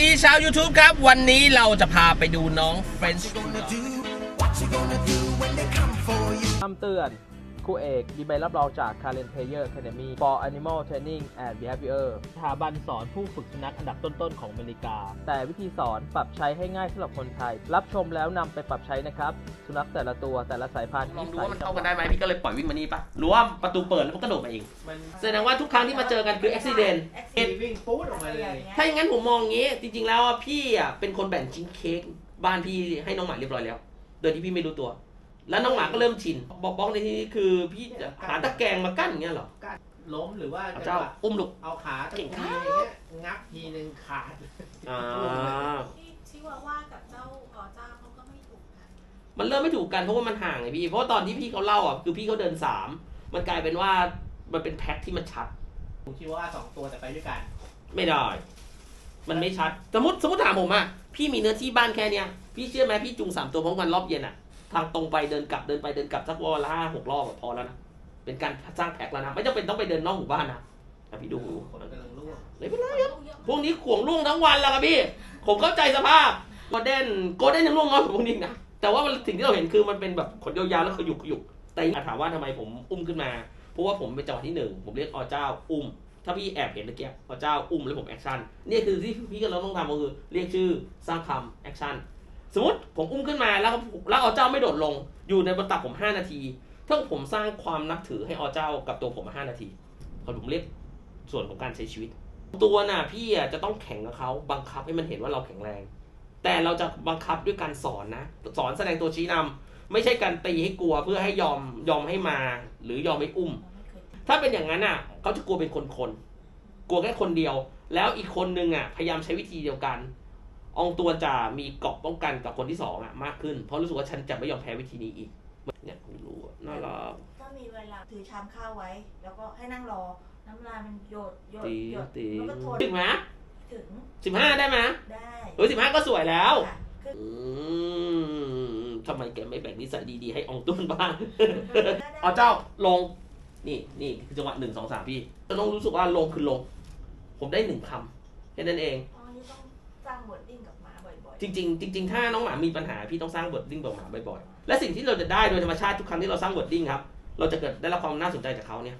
ดีชาว YouTube ครับ วันนี้เราจะพาไปดูน้องเฟรนช์คำเตือน ครูเอก มีใบรับรองจาก Karen Player Academy for Animal Training and Behavior สถาบันสอนผู้ฝึกสุนัขอันดับต้นๆของอเมริกา แต่วิธีสอนปรับใช้ให้ง่ายสำหรับคนไทย รับชมแล้วนำไปปรับใช้นะครับ สุนัขแต่ละตัวแต่ละสายพันธุ์ลองดูว่ามันเข้ากันได้ไหมพี่ก็เลยปล่อยวิ่งมานี่ปะหรือว่าประตูเปิดแล้วมันกระโดดมาเองมันแสดงว่าทุกครั้งที่มาเจอกันคืออุบิเหตุตีวิ่งปู๊ดออกมาเลย ถ้าอย่างนั้นผมมองอย่างงี้ จริง ๆ แล้วอะพี่อะเป็นคนแบ่งชิ้นเค้กบ้านพี่ให้น้องหมาเรียบร้อยแล้ว โดยที่พี่ไม่รู้ตัว แล้วน้องหมาก็เริ่มชินบล็อกบล็อกในที่นี้คือพี่จะหาตะแกรงมากั้นอย่างเงี้ยเหรอล้มหรือว่าเอาจัเจ้างหวะอุ้มลูก เอาขาตะเก่งกุครัยบอย่างเงี้ยงับทีนึงขาด อ่า ที่ชิวาว่ากับเจ้าอ๋อเจ้าเขาก็ไม่ถูกกัน มันเริ่มไม่ถูกกันเพราะว่ามันห่างไงพี่ เพราะว่าตอนที่พี่เขาเล่าอะคือพี่เขาเดินสาม มันกลายเป็นว่ามันเป็นแพ็คที่มันชัด ผมคิดว่าสองตัวแต่ไปด้วยกันไม่ได้ มันไม่ชัด สมมติสมมติถามผมอะ พี่มีเนื้อที่บ้านแค่เนี้ย พี่เชื่อไหมพี่จูงสามตัวพร้อมกันรอบเย็นอะ ทางตรงไปเดินกลับเดินไปเดินกลับสักวันละห้าหกรอบอะพอแล้วนะเป็นการสร้างแพ็คแล้วนะไม่จำเป็นต้องไปเดินนอกหมู่บ้านนะแต่พี่ดูคนกำลังร่วงไม่เป็นไรครับพวกนี้ขวงล่วงทั้งวันแล้วครับพี่ผมเข้าใจสภาพโกลเด้นโกลเด้นยังล่วงน้อยกว่าพวกนี้นะแต่ว่ามันสิ่งที่เราเห็นคือมันเป็นแบบขนยาวๆแล้วขยุกขยุกแต่ถามว่าทำไมผมอุ้มขึ้นมาเพราะว่าผมเป็นจังหวะที่หนึ่งผมเรียกอเจ้าอุ้ม ถ้าพี่แอบเห็นเมื่อกี้อเจ้าอุ้มแล้วผมแอคชั่นนี่คือที่พี่ก็เราต้องทำก็คือเรียกชื่อสร้างคำแอคชั่น สมมติผมอุ้มขึ้นมาแล้วแล้วอเจ้าไม่โดดลง อยู่ในบนตักผม 5 นาทีถ้าผมสร้างความนับถือให้อเจ้ากับตัวผมมา5นาทีผมเรียกส่วนของการใช้ชีวิต ตัวน่ะพี่อะจะต้องแข่งกับเขาบังคับให้มันเห็นว่าเราแข็งแรง แต่เราจะบังคับด้วยการสอนนะ สอนแสดงตัวชี้นำไม่ใช่การตีให้กลัวเพื่อให้ยอมยอมให้มา หรือยอมให้อุ้ม ถ้าเป็นอย่างนั้นอะเขาจะกลัวเป็นคนคนๆกลัวแค่คนเดียว แล้วอีกคนนึงอะพยายามใช้วิธีเดียวกัน อองตัวจะมีเกราะป้องกันกับคนที่สองอะมากขึ้น เพราะรู้สึกว่าฉันจะไม่ยอมแพ้วิธีนี้อีกเนี่ยไม่รู้อะน่ารักถ้ามีเวลาถือชามข้าวไว้ แล้วก็ให้นั่งรอ น้ำลายมันหยดหยดตีหยดตีแล้วก็ทนถึงไหมถึงสิบห้าได้ไหมได้เออสิบห้าก็สวยแล้วค่ะคืออืมทำไมแกไม่แบ่งนิสัยดีๆ ให้อองตุ้นบ้างได้เอาเจ้าลง นี่นี่คือจังหวะหนึ่งสองสามพี่จะต้องรู้สึกว่าลงคือลง ผมได้หนึ่งคำแค่นั้นเองอ๋อนี่ต้องสร้างบทดิ้งกับหมาบ่อย จริง ๆ จริง ๆ ถ้าน้องหมามีปัญหาพี่ต้องสร้างบทดิ้งกับหมาบ่อยๆ และสิ่งที่เราจะได้โดยธรรมชาติทุกครั้งที่เราสร้างบทดิ้งครับ เราจะเกิดได้รับความน่าสนใจจากเขาเนี่ย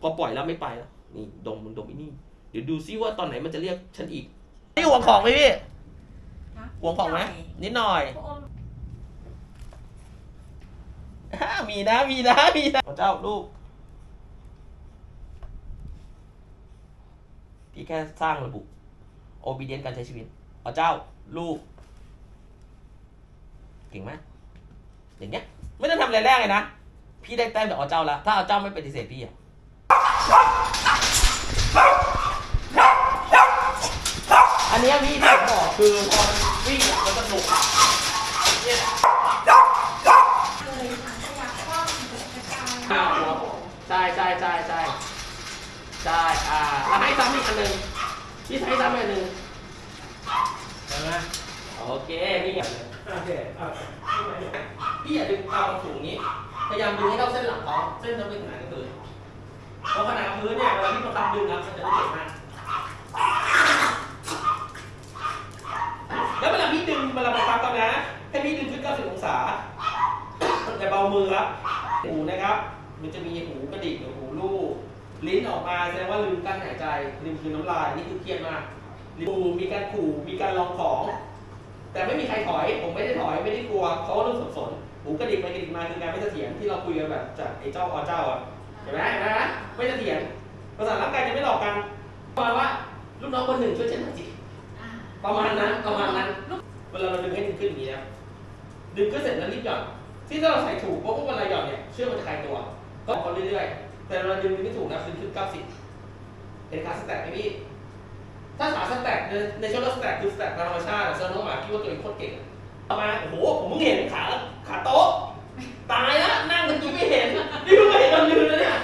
พอปล่อยแล้วไม่ไปแล้วนี่ดมมึงดมไอ้นี่ เดี๋ยวดูซิว่าตอนไหนมันจะเรียกฉันอีกนี่ห่วงของไหมพี่ๆนะห่วงของไหมนิดหน่อยพระองค์อ่ามีนะมีนะมีนะเจ้าลูกพี่แค่สร้างระบุ obedient การใช้ชีวิตเอาเจ้า ลูกเก่งไหมอย่างเงี้ย ไม่ต้องทำอะไรแรกเลยนะ พี่ได้แต้มจากเอเจ้าแล้ว ถ้าเอเจ้าไม่ปฏิเสธพี่อะอันนี้พี่ที่ผมบอกคือพอมันวิ่งอะมันสนุกอะเนี่ยอ่าใช่ใช่ใช่ใช่ใช่อ่าแล้วให้ซ้ำอีกอันหนึ่งพี่ให้ซ้ำอีกอันหนึ่ง ใช่ไหมโอเคนี่ไงโอเคเอาพี่อย่าดึงเอาสูงนี้ พยายามดึงให้เข้าเส้นหลังเขาเส้นจะไม่ถึงไหนก็คือเพราะขนาดพื้นเนี่ยเวลาที่บังคับดึงครับมันจะได้เจ็บมากแล้วเวลาพี่ดึงเวลาบังคับกันนะให้พี่ดึงขึ้น90องศาอย่เบามือครับหูนะครับ มันจะมีหูกระดิกหรือหูลูกลิ้นออกมาแสดงว่าลืมกั้นหายใจลืมคืนน้ำลายนี่คือเครียดมาก ลิ้นมีการขู่มีการลองของ แต่ไม่มีใครถอย ผมไม่ได้ถอยไม่ได้กลัวเขาเริ่มสับสนหูกระดิกไปกระดิกมาคือการไม่เสถียรที่เราคุยกันแบบจากไอ้เจ้าอเจ้าอะเห็นไหมเห็นไหมไม่เสถียรภาษาทร่างกายจะไม่หลอกกันประมาณว่าลูกน้องคนหนึ่งช่วยฉันหน่อยสิประมาณนั้นประมาณนั้นเวลาเราดึงให้ดึงขึ้นอย่างนี้นะดึงขึ้นเสร็จแล้วรีบหย่อนที่ถ้าเราใส่ถูกเพราะว่าเวลาหย่อนเนี่ยเชือกมันคลายตัวก็เขาเรื่อยๆแต่เวลาดึงไม่ถูกนะดึงขึ้น90เห็นขาสแต็กไหมพี่ ถ้าขาสแต็กในในช่วงสแต็กคือสแต็กตามธรรมชาติอะเซอร์น้องหมาคิดว่าตัวเองโคตรเก่งอะต่อมาโอ้โหผมเพิ่งเห็นขาขาโต๊ะตายแล้วนั่งตะกี้ไม่เห็นนี่เพิ่งมาเห็นตอนยืนแล้วเนี่ย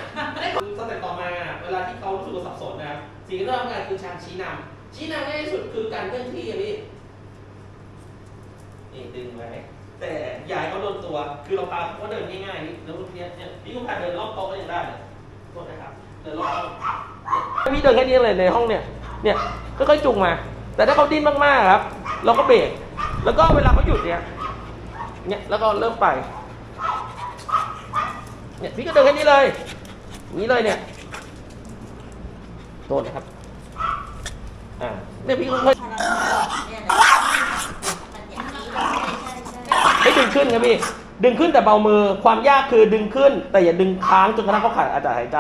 คือสเต็ปต่อมาเวลาที่เขารู้สึกว่าสับสนนะครับสิ่งที่ต้องทำงานคือการชี้นำชี้นำง่ายที่สุดคือการเคลื่อนที่อะพี่นี่ดึงไว้แต่อย่าให้เขาโดนตัวคือเราพาเขาเดินง่ายๆนี่แล้วเนี้ยเนี่ยพี่ก็พาเดินรอบโต๊ะก็ยังได้เลยโทษนะครับเดินรอบโต๊ะพี่เดินแค่นี้เลยในห้องเนี่ย เนี่ยค่อยๆจุงมา แต่ถ้าเขาดิ้นมากๆครับ เราก็เบรกแล้วก็เวลาเขาหยุดเนี่ยเนี่ยแล้วก็เริ่มไปเนี่ยพี่ก็เดินแค่นี้เลยนี้เลยเนี่ยโทษนะครับอ่าเนี่ยพี่ก็ค่อยพลังงานเนี่ยนะมันอย่างนี้เลยใช่ใช่ไม่ดึงขึ้นครับพี่ดึงขึ้นแต่เบามือความยากคือดึงขึ้น แต่อย่าดึงค้างจนกระทั่งเขาขาดอากาศหายใจ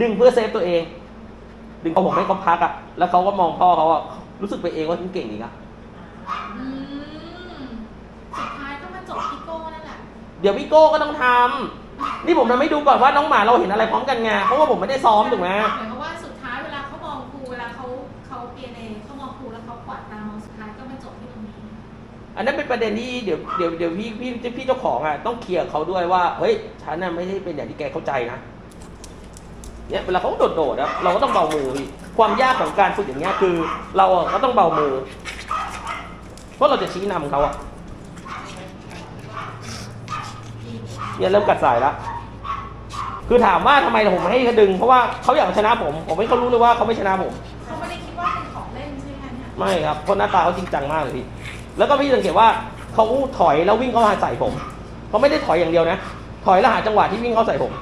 ดึงเพื่อเซฟตัวเอง ดึงพอผมให้เขาพักอะแล้วเขาก็มองพ่อเขาอะรู้สึกไปเองว่าฉันเก่งอีกอะอืมสุดท้ายก็มาจบที่โก้นั่นแหละเดี๋ยวพี่โก้ก็ต้องทำนี่ผมทำให้ดูก่อนว่าน้องหมาเราเห็นอะไรพร้อมกันไงเพราะว่าผมไม่ได้ซ้อมถูกไหมหมายความว่าสุดท้ายเวลาเขามองครูเวลาเขาเขาเปียเนเขามองครูแล้วเขากวาดตามองสุดท้ายก็มาจบที่ตรงนี้ อันนั้นเป็นประเด็นที่เดี๋ยวเดี๋ยวเดี๋ยวพี่พี่พี่เจ้าของอะต้องเคลียร์เขาด้วยว่าเฮ้ยฉันน่ะไม่ได้เป็นอย่างที่แกเข้าใจนะ เนี่ยเวลาเขาโดดๆอะเราก็ต้องเบามือพี่ความยากของการฝึกอย่างเงี้ยคือ เราอะก็ต้องเบามือ เพราะเราจะชี้นำเขาอะเนี่ยเริ่มกัดสายแล้วคือถามว่าทำไมผมให้เขาดึง เพราะว่าเขาอยากชนะผม ผมให้เขารู้เลยว่าเขาไม่ชนะผมเขาไม่ได้คิดว่าเป็นของเล่นใช่ไหมเนี่ยไม่ครับเพราะหน้าตาเขาจริงจังมากเลยพี่แล้วก็พี่สังเกตว่าเขาถอยแล้ววิ่งเข้ามาใส่ผมเขาไม่ได้ถอยอย่างเดียวนะ ถอยแล้วหาจังหวะที่วิ่งเข้าใส่ผม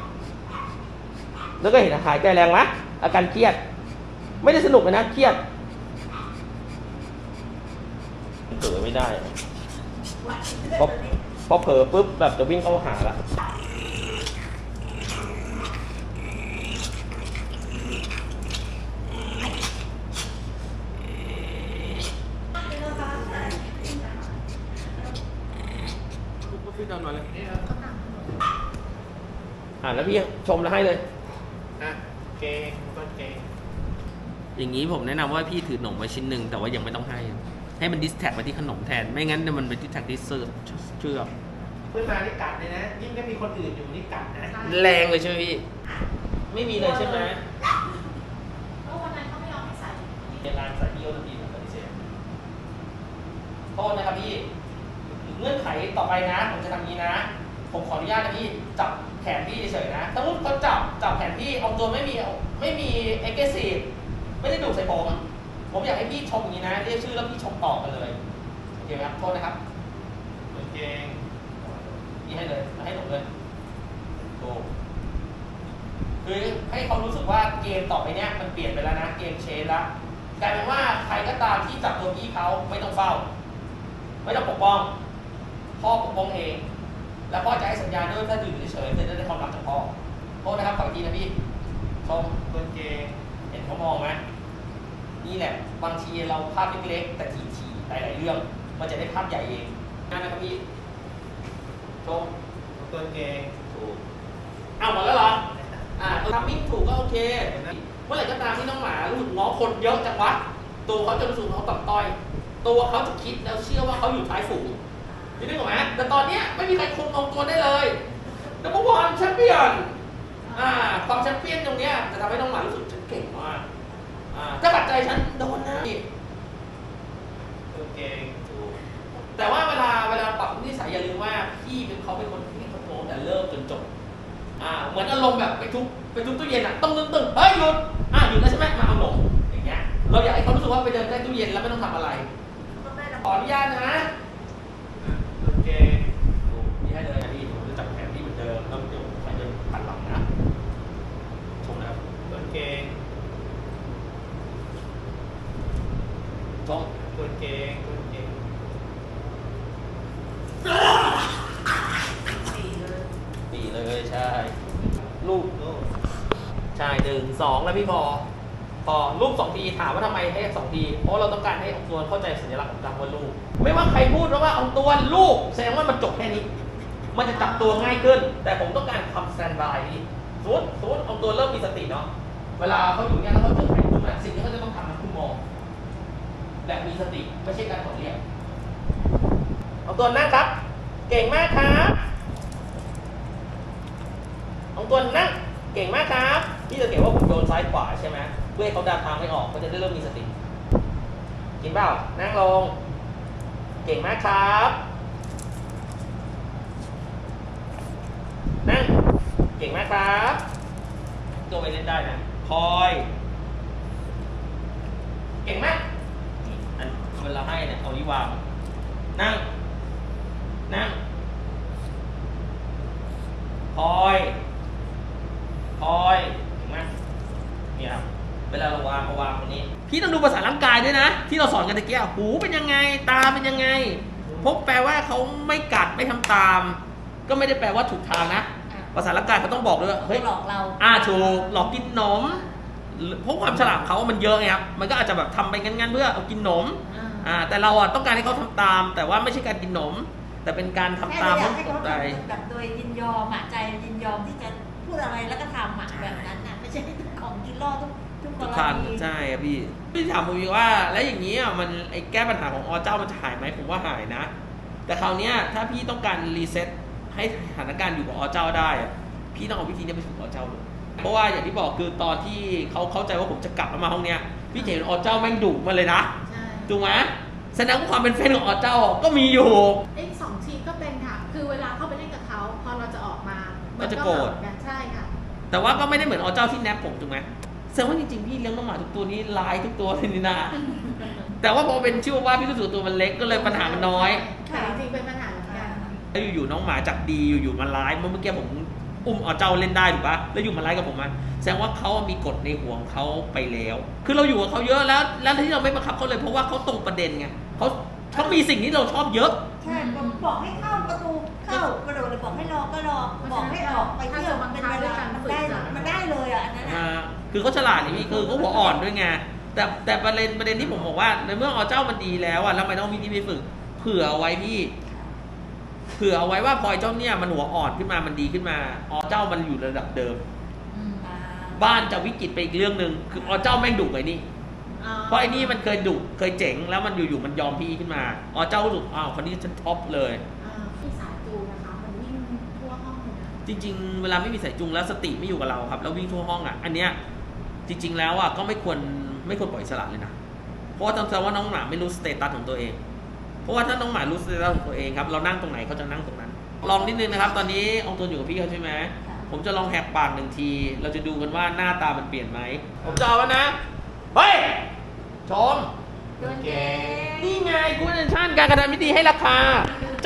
แล้วก็เห็นหายใจแรงไหมอาการเครียด ไม่ได้สนุกเลยนะเครียดเผลอไม่ได้พอพอเผลอปุ๊บแบบจะวิ่งเข้าหาละพี่นอนมาเลยนี่ครับอ่านแล้วพี่ชมแล้วให้เลย อะเกงต้นเกงอย่างนี้ผมแนะนำว่าพี่ถือขนมไว้ชิ้นหนึ่งแต่ว่ายังไม่ต้องให้ ให้มันดิสแท็กไปที่ขนมแทน ไม่งั้นเดี๋ยวมันเป็นดิสแท็กที่เสื้อเชือกเพื่อนมานี่กัดเลยนะยิ่งถ้ามีคนอื่นอยู่นี่กัดนะแรงเลยใช่ไหมพี่ ไม่มีเลยใช่ไหมก็วันนั้นเขาไม่ยอมให้ใส่ในร้านใส่ที่โอทีผมปฏิเสธโทษนะครับพี่ เงื่อนไขต่อไปนะ ผมจะทำนี้นะ ผมขออนุญาตนะพี่จับ แขนพี่เฉยๆนะถ้ามุดเขาจับจับแขนพี่เอาตัวไม่มีไม่มีเอ็กซ์ซีฟไม่ได้ดูดใส่ผมผมอยากให้พี่ชมอย่างนี้นะเรียกชื่อแล้วพี่ชมต่อกันเลยโอเคไหมครับโทษนะครับต้นเกงพี่ให้เลยให้ผมเลยโอ้คือให้เขารู้สึกว่าเกมต่อไปเนี้ยมันเปลี่ยนไปแล้วนะเกมเชนแล้วกลายเป็นว่าใครก็ตามที่จับตัวพี่เขาไม่ต้องเฝ้า ไม่ต้องปกป้องพ่อปกป้องเอง แล้วพ่อจะให้สัญญาณด้วยถ้าอยู่เฉยๆจะได้ความรักจากพ่อโทษนะครับขออีกทีนะพี่ชมต้นเกงเห็นเขามองไหมนี่แหละบางทีเราภาพเล็กๆแต่ทีๆหลายๆเรื่อง มันจะได้ภาพใหญ่เองนั่นนะครับพี่ชมต้นเกงถูกอ้าวหมดแล้วเหรออ่าทำมิ่งถูกก็โอเคเมื่อไหร่ก็ตามที่น้องหมารู้สึกง้อคนเยอะจังวะตัวเขาจะรู้สึกว่าเขาต่ำต้อย ตัวเขาจะคิดแล้วเชื่อว่าเขาอยู่ท้ายฝูง นี่นึกออกไหมแต่ตอนเนี้ยไม่มีใครคุมองตัวได้เลยดับเบิลวันแชมเปี้ยนอ่าความแชมเปี้ยนตรงเนี้ยจะทำให้น้องหมารู้สึกฉันเก่งมากอ่าถ้าปัดใจฉันโดนนะต้นเกงแต่ว่าเวลาเวลาปรับนิสัยอย่าลืมว่าพี่เป็นเขาเป็นคนที่คอนโทรลแต่เริ่มจนจบอ่าเหมือนอารมณ์แบบไปทุบไปทุบตู้เย็นอะต้องตึงตึงๆเฮ้ยหยุดอ่าหยุดแล้วใช่ไหมมาเอาลงอย่างเงี้ยเราอยากให้เขารู้สึกว่าไปเดินใกล้ตู้เย็นแล้วไม่ต้องทำอะไรก็ได้ละขออนุญาตนะ อะต้นเกง นี่ให้เลยนะพี่ผมจะจับแขนพี่เหมือนเดิมแล้วเดี๋ยวใครจะปันหลังนะชมนะครับ ต้นเกง ชม ต้นเกงต้นเกง สี่เลย ปีเลยใช่ ลูก ลูก ใช่หนึ่ง สองแล้วพี่พอพอรูปสองทีถามว่าทำไมให้สองทีเพราะเราต้องการให้องค์ตัวเข้าใจสัญลักษณ์ของคำว่าลูก ไม่ว่าใครพูดว่าองค์ตัวลูก แสดงว่ามันจบแค่นี้ มันจะจับตัวง่ายขึ้น แต่ผมต้องการความสแตนบายสมมติสมมติองค์ตัวเริ่มมีสติเนาะเวลาเขาอยู่เนี่ยแล้วเขาเจอใครพูดอะสิ่งที่เขาจะต้องทำมันคือมองแบบมีสติไม่ใช่การขอเรียกองค์ตัวนนั่งครับ เก่งมากครับองค์ตัวนั่งเก่งมากครับ พี่จะเก็บว่าผมโยนซ้ายขวาใช่ไหมเพื่อให้เขาดันทางไม่ออกเขาจะได้เริ่มมีสติกินเปล่านั่งลง เก่งมากครับ นั่ง เก่งมากครับ ตัวไปเล่นได้นะ คอย เก่งมากพี่วาง นั่ง นั่ง คอย คอย ถูกไหมนี่ครับเวลาเราวางเราวางตรงนี้ พี่ต้องดูภาษาร่างกายด้วยนะ ที่เราสอนกันตะเกียบหูเป็นยังไง ตาเป็นยังไงพบแปลว่าเขาไม่กัดไม่ทำตาม ก็ไม่ได้แปลว่าถูกทางนะภาษาร่างกายเขาต้องบอกด้วยว่าเฮ้ย หลอกเราอ่าถูกหลอกกินนมเพราะความฉลาดของเขามันเยอะไงครับ มันก็อาจจะแบบทำไปงั้นๆเพื่อเอากินนม อ่า อ่า แต่เราอะต้องการให้เขาทำตาม แต่ว่าไม่ใช่การกินนม แต่เป็นการทำแค่ตามเราอเพยากราะให้ตเขากใจทำแบบโดยยินยอมอะใจยินยอมที่จะพูดอะไรแล้วก็ทำอะแบบนั้นอะไม่ใช่ ของกินล่อทุกทุกกทุกรท่านณีใช่ครับพี่พี่ถามผมอีกว่า แล้วอย่างนี้อะมันไอ้แก้ปัญหาของอเจ้ามันจะหายไหมผมว่าหายนะ แต่คราวเนี้ยถ้าพี่ต้องการรีเซ็ตให้สถานการณ์อยู่กับอเจ้าได้อะพี่ต้องเอาวิธีนี้ไปฝึกอเจ้าเลยเพราะว่าอย่างที่บอกคือตอนที่เขาเข้าใจว่าผมจะกลับมาห้องเนี้ยพี่จะเห็นอเจ้าแม่งดุมาเลยนะใช่ถูกไหมแสดงว่าความเป็นแฟนของอเจ้าก็มีอยู่ไอ้สองทีก็เป็นค่ะ คือเวลาเข้าไปเล่นกับเขา พอเราจะออกมา มันก็จะโกรธเหมือนกันใช่ค่ะ แต่ว่าก็ไม่ได้เหมือนอเจ้าที่แนบผมถูกไหมแสดงว่าจริงๆพี่เลี้ยงน้องหมาทุกตัวนี้ลายทุกตัวเลยนี่นะแต่ว่าพอเป็นชื่อว่าพี่รู้สึกตัวมันเล็กก็เลยปัญหามันน้อยแต่จริงๆเป็นปัญหาเหมือนกันแล้วอยู่ๆน้องหมาจากดีอยู่ๆมาร้ายเมื่อกี้ผมอุ้มเอาเจ้าเล่นได้ถูกปะแล้วอยู่มาร้ายกับผมมาแสดงว่าเขามีกฎในห่วงเขาไปแล้ว คือเราอยู่กับเขาเยอะแล้ว แล้วที่เราไม่บังคับเขาเลยเพราะว่าเขาตรงประเด็นไงเขา เขามีสิ่งที่เราชอบเยอะ ใช่ผมบอกให้เข้าประตูเข้ากระโดดเลยบอกให้รอก็รอบอกให้ออกไปเที่ยวมันเป็นเวลามันได้มันได้เลยอะอันนั้นอ่าอะคือเขาฉลาดนี่พี่คือเขาหัวอ่อนด้วยไงแต่แต่ประเด็นประเด็นที่ผมบอกว่าในเมื่อเอาเจ้ามันดีแล้วอะแล้วทำไมต้องวิธีไปฝึก เผื่อเอาไว้พี่ เผื่อเอาไว้ว่าพอไอ้เจ้าเนี่ยมันหัวอ่อนขึ้นมามันดีขึ้นมาอ๋อเจ้ามันอยู่ระดับเดิมอ่าบ้านจะวิกฤตไปอีกเรื่องหนึ่งคืออ๋อเจ้าแม่งดุไอ้นี่ เพราะไอ้นี่มันเคยดุเคยเจ๋งแล้วมันอยู่ๆมันยอมพี่ขึ้นมาอ๋อเจ้ารู้สึกอ้าวคนนี้ฉันท็อปเลยมีสายจูงนะคะ มันวิ่งทั่วห้องเลยนะจริง ๆ เวลาไม่มีสายจูงแล้วสติไม่อยู่กับเราครับ แล้ววิ่งทั่วห้องอะ อันเนี้ยจริง ๆ แล้วอะก็ไม่ควรไม่ควรปล่อยอิสระเลยนะเพราะว่าต้องแสดงว่าน้องหมาไม่รู้สเตตัสของตัวเอง เพราะว่าถ้าน้องหมารู้สเตตัสของตัวเองครับเรานั่งตรงไหนเขาจะนั่งตรงนั้น ลองนิดนึงนะครับ ตอนนี้องตัวอยู่กับพี่เขาใช่ไหมผมจะลองแหกปากหนึ่งที เราจะดูกันว่าหน้าตามันเปลี่ยนไหมผมจะเอาแล้วนะ เฮ้ยชมเดินเก่งนี่ไงกูเนชั่นการกระทำพิธีให้ราคา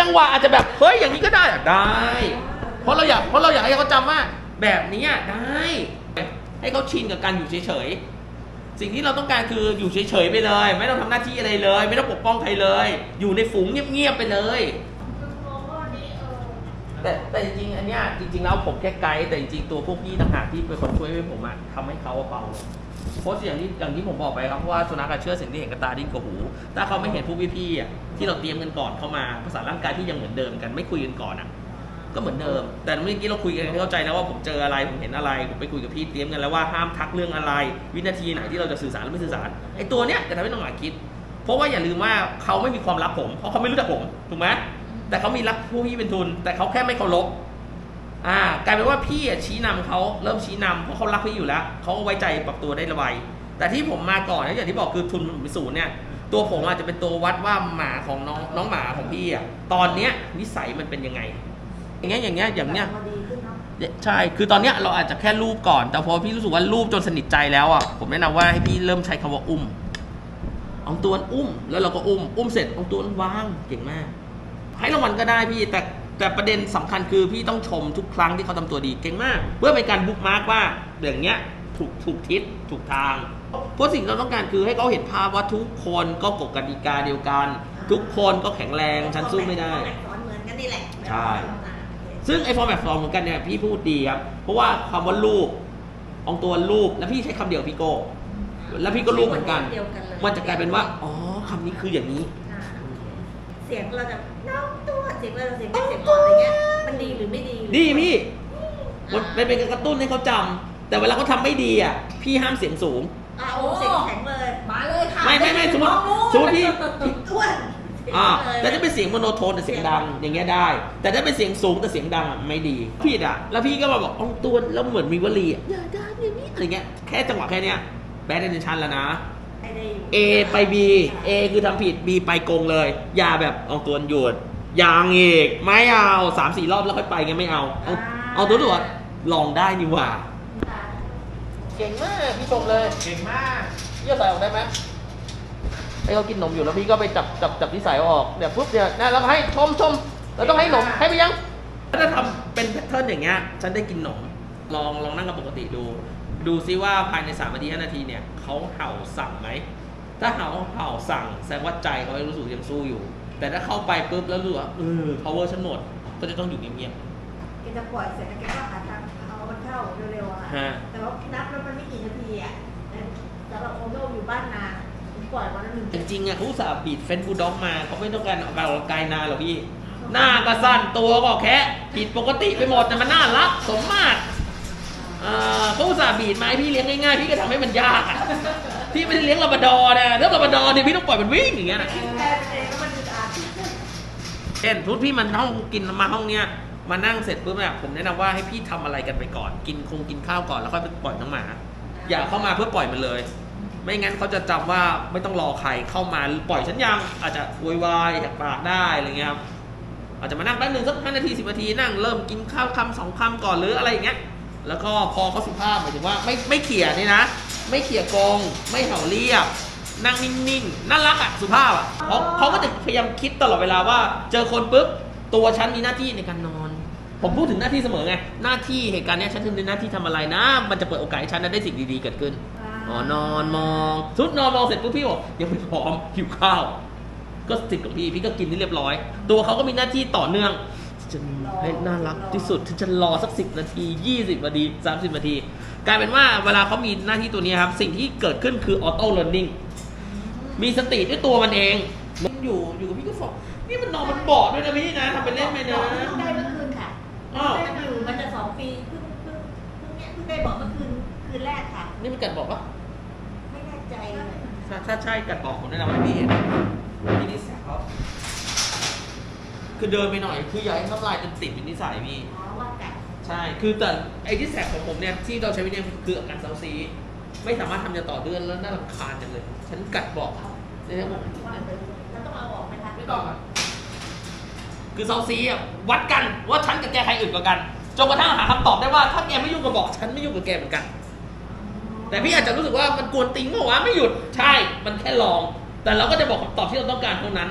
จังหวะอาจจะแบบเฮ้ยอย่างนี้ก็ได้อะได้ เพราะเราอยากเพราะเราอยากให้เขาจำว่า แบบนี้อะได้ ให้เขาชินกับการอยู่เฉยๆสิ่งที่เราต้องการคืออยู่เฉยๆไปเลย ไม่ต้องทำหน้าที่อะไรเลย ไม่ต้องปกป้องใครเลย อยู่ในฝูงเงียบๆไปเลยคือมองว่าวันนี้เออแต่แต่จริงๆอันเนี้ยจริง ๆ แล้วผมแค่ไกด์แต่จริงๆตัวพวกพี่ต่างหากที่เป็นคนช่วยให้ผมอะทำให้เขาเบาลง เพราะอย่างที่อย่างที่ผมบอกไปครับเพราะว่าสุนัขอะเชื่อสิ่งที่เห็นกับตาดิ้นกับหู ถ้าเขาไม่เห็นพวกพี่ๆอะที่เราเตรียมกันก่อนเข้ามาภาษาร่างกายที่ยังเหมือนเดิมกันไม่คุยกันก่อนอะก็เหมือนเดิม แต่เมื่อกี้เราคุยกันให้เข้าใจนะว่าผมเจออะไรผมเห็นอะไรผมไปคุยกับพี่เตรียมกันแล้วว่าห้ามทักเรื่องอะไร วินาทีไหนที่เราจะสื่อสารหรือไม่สื่อสารไอ้ตัวเนี้ยจะทำให้น้องหมาคิด เพราะว่าอย่าลืมว่าเขาไม่มีความลับผมเพราะเขาไม่รู้จักผมถูกไหมแต่เขามีรักผู้พี่เป็นทุน แต่เขาแค่ไม่เคารพ อ่ากลายเป็นว่าพี่อะชี้นำเขาเริ่มชี้นำเพราะเขารักพี่อยู่แล้วเขาก็ไว้ใจปรับตัวได้ระบายแต่ที่ผมมาก่อนนะอย่างที่บอกคือทุนมันเป็นศูนย์เนี่ยตัวผมอาจจะเป็นตัววัดว่าหมาของน้องน้องหมาของพี่อะตอนเนี้ยนิสัยมันเป็นยังไง อย่างเงี้ยอย่างเงี้ยอย่างเนี้ยพอดีขึ้นเนาะใช่คือตอนเนี้ยเราอาจจะแค่รูปก่อน แต่พอพี่รู้สึกว่ารูปจนสนิทใจแล้วอะผมแนะนำว่าให้พี่เริ่มใช้คำว่าอุ้มเอาตัวอุ้ม แล้วเราก็อุ้มอุ้มเสร็จเอาตัววางเก่งมากให้รางวัลก็ได้พี่แต่ แต่ประเด็นสำคัญคือพี่ต้องชมทุกครั้งที่เขาทำตัวดีเก่งมาก เพื่อเป็นการบุ๊กมาร์กว่าอย่างเงี้ยถูกถูกทิศถูกทาง เพราะสิ่งที่เราต้องการคือให้เขาเห็นภาพว่าทุกคนก็กฎกติกาเดียวกัน ทุกคนก็แข็งแรงฉันสู้ไม่ได้สอนเหมือนกันนี่แหละใช่อ่าโอเคซึ่งไอฟอร์แมตฟอร์มเหมือนกันเนี่ยพี่พูดดีครับเพราะว่าคำว่ารูปอองตัวรูปแล้วพี่ใช้คำเดียวกับพี่โก้แล้วพี่ก็รูปเหมือนกันเดียวกันเลยมันจะกลายเป็นว่าอ๋อคำนี้คืออย่างนี้อ่าโอเคเสียงเราจะน้องตัว เสียงเราเสียงไม่เสียงอ่อนอะไรเงี้ย มันดีหรือไม่ดีดีพี่มันมันเป็นการกระตุ้นให้เขาจำแต่เวลาเขาทำไม่ดีอะพี่ห้ามเสียงสูง อ่าโอ้เสียงแข็งเลยมาเลยค่ะไม่ไม่ไม่สมมติสมมติพี่ อ้วนอ่าแต่ถ้าเป็นเสียงโมโนโทนแต่เสียงดังอย่างเงี้ยได้ แต่ถ้าเป็นเสียงสูงแต่เสียงดังอะไม่ดีผิดอะ แล้วพี่ก็มาบอกอองตัวแล้วเหมือนมีวลีอะอย่าดังอย่างนี้อะไรเงี้ยแค่จังหวะแค่เนี้ยแบดเดนชันแล้วนะให้ได้ยู่ A ไป B A คือทำผิด B ไปโกงเลย อย่าแบบเอาตัวหยุด ยังอีกไม่เอาสามสี่รอบแล้วค่อยไปไงไม่เอา เอาเอาตัวตัวลองได้นี่หว่า เก่งมากพี่ชมเลยเก่งมากเยี่ยใส่ออกได้ไหมให้เขากินนมอยู่แล้วพี่ก็ไปจับจับจับนิสัยเอาออกเนี่ยปุ๊บเนี่ยนะแล้วก็ให้ชมชมแล้วต้องให้นมให้ไปยัง ถ้าทำเป็นแพทเทิร์นอย่างเงี้ย ฉันได้กินนม ลองลองนั่งกับปกติดู ดูซิว่าภายใน3นาที5นาทีเนี่ยเขาเห่าสั่งไหม ถ้าเห่าเห่าสั่งแสดงว่าใจเขายังรู้สึกยังสู้อยู่ แต่ถ้าเข้าไปปุ๊บแล้วรู้สึกว่าเออ power ฉันหมดก็จะต้องอยู่เงียบแกจะปล่อยเสร็จแล้วแกก็หาทางเอามันเข้าเร็วๆอะๆค่ะฮะแต่ว่านับแล้วมันไม่กี่นาทีอะสำหรับโอโดอยู่บ้านนานผมปล่อยวันละหนึ่งจริงๆอะเขาอุตส่าห์บีดเฟนบูลด็อกมาเขาไม่ต้องการออกกำลังกายนานหรอกพี่ หน้าก็สั้นตัวก็แค่ผิดปกติไปหมดแต่มันน่ารักสมมาตรอ่าเขาอุตส่าห์บีดมาให้พี่เลี้ยงง่ายๆพี่ก็ทำให้มันยากอะพี่ไม่ได้เลี้ยงลาบราดอร์นะถ้าลาบราดอร์เนี่ยพี่ต้องปล่อยมันวิ่งอย่างเงี้ยนะแพ้เอง ช่นทุกพี่มันห้องกินมาห้องเนี้ยมานั่งเสร็จปุ๊บเนี่ยผมแนะนำว่าให้พี่ทำอะไรกันไปก่อน กินคงกินข้าวก่อนแล้วค่อยไปปล่อยน้องหมา อย่าเข้ามาเพื่อปล่อยมันเลย ไม่งั้นเขาจะจำว่าไม่ต้องรอใครเข้ามาปล่อยฉันยังอาจจะโวยวายแหกปากได้อะไรเงี้ยครับอาจจะมานั่งแป๊บนึงสักห้านาทีสิบนาทีนั่งเริ่มกินข้าวคำสองคำก่อนหรืออะไรอย่างเงี้ยแล้วก็พอเขาสุภาพหมายถึงว่าไม่ไม่เขี่ยนี่นะ ไม่เขี่ยกองไม่เห่าเรียบ นั่งนิ่งๆ น่ารักอะ สุภาพอะเขาเขาก็จะพยายามคิดตลอดเวลาว่า เจอคนปุ๊บ ตัวฉันมีหน้าที่ในการนอน ผมพูดถึงหน้าที่เสมอไง หน้าที่เหตุการณ์เนี้ยฉันทำในหน้าที่ทำอะไรนะ มันจะเปิดโอกาสให้ฉันนั้นได้สิ่งดีๆเกิดขึ้น อ๋อนอนมองสุดนอนมองเสร็จปุ๊บพี่บอกยังไม่พร้อมหิวข้าว ก็ติดกับพี่พี่ก็กินที่เรียบร้อย ตัวเขาก็มีหน้าที่ต่อเนื่องจะให้น่ารักที่สุดที่จะรอสักสิบนาทียี่สิบนาทีสามสิบนาที กลายเป็นว่าเวลาเขามีหน้าที่ตัวนี้ครับ สิ่งที่เกิดขึ้นคือออโต้เ e ร์นนิ่ง มีสติด้วยตัวมันเองมันอยู่อยู่กับพี่ก็บอกนี่มันนอนมันเบาะด้วยนะพี่นะทำเป็นเล่นไปนะเพิ่งได้เมื่อคืนค่ะอ้าวได้อยู่มันจะสองปีเพิ่งเพิ่งเพิ่งเนี่ยเพิ่งได้บอกเมื่อคืนคืนแรกค่ะ นี่มันกัดบอกปะไม่แน่ใจเลยถ้าถ้าใช่กัดบอกผมแนะนำให้พี่เห็นพี่นิสัยเขาคือเดินไปหน่อยคืออย่าให้น้ำลายจนติดเป็นนิสัยพี่อ๋อว่ากัดใช่ คือแต่ไอ้ที่แสบของผมเนี่ยที่เราใช้วิธีคืออาการเซาซี ไม่สามารถทำอย่างต่อเนื่องแล้วน่ารำคาญจังเลย ฉันกัดบอกเนี่ยผมว่า เดี๋ยวเราต้องเอาออกไหมคะไม่ต้องอะคือเซาซีอะวัดกันว่าฉันกับแกใครอื่นกว่ากันจนกระทั่งหาคำตอบได้ว่าถ้าแกไม่ยุ่งกับบอกฉันไม่ยุ่งกับแกเหมือนกัน แต่พี่อาจจะรู้สึกว่ามันกวนติงเมื่อวะไม่หยุดใช่ มันแค่ลอง แต่เราก็จะบอกคำตอบที่เราต้องการเท่านั้น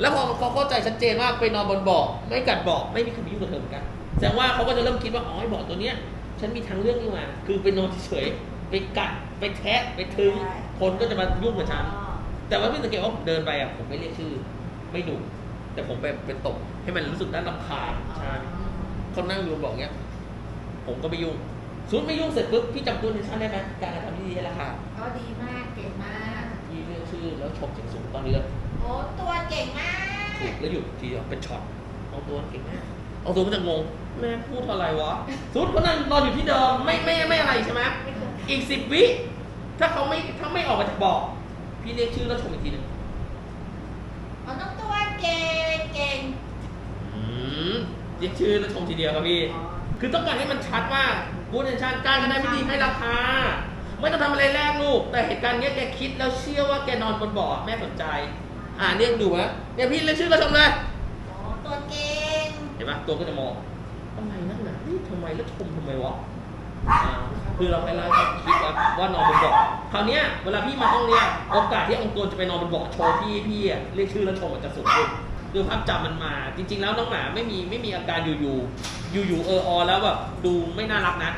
แล้วพอเขาเข้าใจชัดเจนว่าไปนอนบนเบาะไม่กัดเบาะไม่มีใครไปยุ่งกับเธอเหมือนกันแสดงว่าเขาก็จะเริ่มคิดว่าอ๋อไอ้เบาะตัวเนี้ย ฉันมีทางเลือกนี่มาคือไปนอนเฉยไปกัดไปแทะไปทึงคนก็จะมายุ่งกับฉันอ๋อ แต่ว่าพี่สังเกตว่าผมเดินไปอะผมไม่เรียกชื่อ ไม่ดุแต่ผมไปไปตบให้มันรู้สึกน่ารำคาญใช่เขานั่งอยู่บอกเงี้ย ผมก็ไม่ยุ่งสุดไม่ยุ่งเสร็จปุ๊บพี่จำตัวในชั้นได้ไหมการกระทำที่ดีให้ราคาก็ดีมากเก่งมากพี่เรียกชื่อแล้วชมเสียงสูงตอนนี้เลยโอ้ตัวเก่งมากถูกแล้วหยุดทีเดียวเป็นช็อตเอาตัวเก่งมากเอาตัวมันจะงงแม่พูดอะไรวะสุดเขานั่งนอนอยู่ที่เดิมไม่ไม่ไม่อะไรใช่ไหมอีกสิบวิถ้าเขาไม่ถ้าไม่ออกมาจากบอก พี่เรียกชื่อแล้วชมอีกทีหนึ่งเอาต้องตัวเก่งเก่งอืมเรียกชื่อแล้วชมทีเดียวครับพี่ คือต้องการให้มันชัดว่ากูเนชั่นการคะแนนไม่ดีให้ราคา ไม่ต้องทำอะไรแรกลูก แต่เหตุการณ์เนี้ยแกคิดแล้วเชื่อว่าแกนอนบนเบาะแม่สนใจ อ่าเรียกดูไหมเนี่ยพี่เรียกชื่อแล้วชมเลยโอ้ตัวเก่งเห็นปะตัวก็จะมองอะไรนั่นน่ะนี่ทำไมแล้วชมทำไมวะอ่า คือเราไปไล่คิดว่าว่านอนบนเบาะคราวเนี้ยเวลาพี่มาห้องเนี้ยโอกาสที่องค์ตัวจะไปนอนบนเบาะโชว์พี่พี่อะเรียกชื่อแล้วชมมันจะสูงขึ้นคือภาพจำมันมา จริง ๆ แล้วน้องหมาไม่มีไม่มีอาการอยู่ๆอยู่ๆเอออแล้วแบบดูไม่น่ารักนะ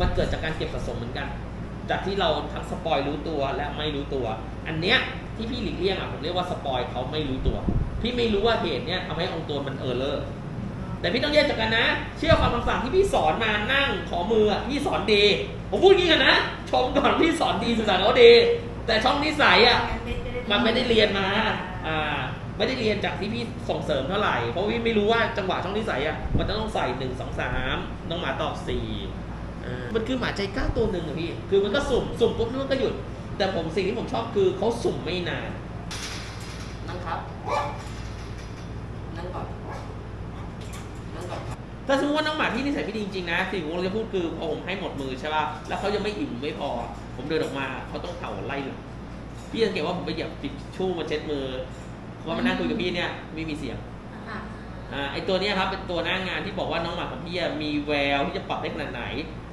มันเกิดจากการเก็บสะสมเหมือนกัน จากที่เราทั้งสปอยรู้ตัวและไม่รู้ตัว อันเนี้ยที่พี่หลีกเลี่ยงอะผมเรียกว่าสปอยเขาไม่รู้ตัว พี่ไม่รู้ว่าเหตุเนี้ยทำให้องค์ตัวมันเออเลอร์ แต่พี่ต้องแยกจากกันนะ เชื่อความต่งที่พี่สอนมานั่งขอมืออะพี่สอนดี ผมพูดงี้กันนะ ชมก่อนพี่สอนดีสื่อสารเขาดี แต่ช่องนิสัยอะมันไม่ได้เรียนมาอ่าไม่ได้เรียนจากที่พี่ส่งเสริมเท่าไหร่ เพราะพี่ไม่รู้ว่าจังหวะช่องนิสัยอะมันจะต้องใส่หนึ่งสองสามน้องหมาตอบสี่อ่ามันคือหมาใจกล้าตัวหนึ่งอะพี่ คือมันก็สุ่มสุ่มปุ๊บแล้วมันก็หยุด แต่ผมสิ่งที่ผมชอบคือเขาสุ่มไม่นานนั่งครับ นั่งก่อน นั่งก่อนครับ ถ้าสมมติว่าน้องหมาที่นิสัยไม่ดีจริงๆนะสิ่งที่ผมจะพูดคือพอผมให้หมดมือใช่ป่ะแล้วเขายังไม่อิ่มไม่พอ ผมเดินออกมาเขาต้องเห่าไล่หลังพี่สังเกตว่าผมไปเหยียบติดชู่มาเช็ดมือเพราะว่ามันนั่งคุยกับพี่เนี่ยไม่มีเสียงค่ะอ่าไอตัวเนี้ยครับเป็นตัวหน้างานที่บอกว่าน้องหมาของพี่อะมีแววที่จะปรับได้ขนาดไหน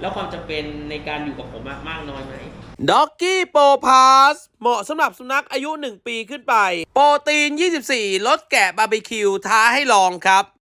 แล้วความจำเป็นในการอยู่กับผมอะมากน้อยไหม ด็อกกี้โปรพาสเหมาะสำหรับสุนัขอายุ 1 ปีขึ้นไป โปรตีน 24 ลดแกะบาร์บีคิวท้าให้ลองครับ